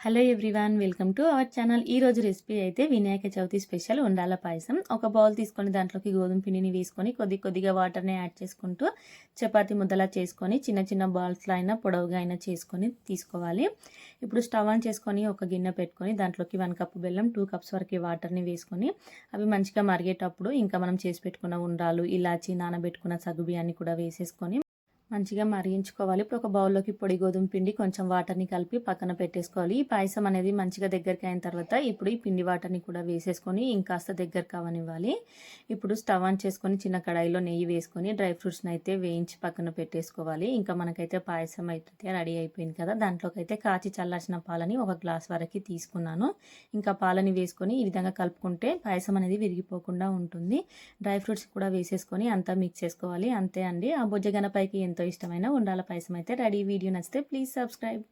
Hello everyone welcome to our channel ఈ రోజు recipe అయితే వినాయక చవితి స్పెషల్ ఉండాల పాయసం. ఒక బౌల్ తీసుకొని దాంట్లోకి గోధుమ పిండిని వేసుకొని కొద్ది కొద్దిగా వాటర్ని యాడ్ చేసుకుంటూ చపాతి ముద్దలా చేసుకొని చిన్న చిన్న బాల్స్లో అయినా పొడవుగా అయినా చేసుకొని తీసుకోవాలి. ఇప్పుడు స్టవ్ ఆన్ చేసుకొని ఒక గిన్నె పెట్టుకొని దాంట్లోకి వన్ కప్ బెల్లం టూ కప్స్ వరకు వాటర్ని వేసుకొని అవి మంచిగా మరిగేటప్పుడు ఇంకా మనం చేసి పెట్టుకున్న ఉండాలు ఇలాచి నానబెట్టుకున్న సగ్గుబియ్యాన్ని కూడా వేసేసుకొని మంచిగా మరిగించుకోవాలి. ఇప్పుడు ఒక బౌల్లోకి పొడి గోధుమ పిండి కొంచెం వాటర్ని కలిపి పక్కన పెట్టేసుకోవాలి. ఈ పాయసం అనేది మంచిగా దగ్గరికి అయిన తర్వాత ఇప్పుడు ఈ పిండి వాటర్ని కూడా వేసేసుకొని ఇంకాస్త దగ్గర కావనివ్వాలి ఇప్పుడు స్టవ్ ఆన్ చేసుకొని చిన్న కడాయిలో నెయ్యి వేసుకొని డ్రై ఫ్రూట్స్ని అయితే వేయించి పక్కన పెట్టేసుకోవాలి. ఇంకా మనకైతే పాయసం అయితే రెడీ అయిపోయింది కదా. దాంట్లోకి అయితే కాచి చల్లార్చిన పాలని ఒక గ్లాస్ వరకు తీసుకున్నాను. ఇంకా పాలని వేసుకొని ఈ విధంగా కలుపుకుంటే పాయసం అనేది విరిగిపోకుండా ఉంటుంది. డ్రై ఫ్రూట్స్ కూడా వేసేసుకొని అంతా మిక్స్ చేసుకోవాలి. అంతే అండి. ఆ బొజ్జగనపైకి ఎంతో ఇష్టమైన ఉండాల పాయసం అయితే రెడీ వీడియో నచ్చితే ప్లీజ్ సబ్స్క్రైబ్.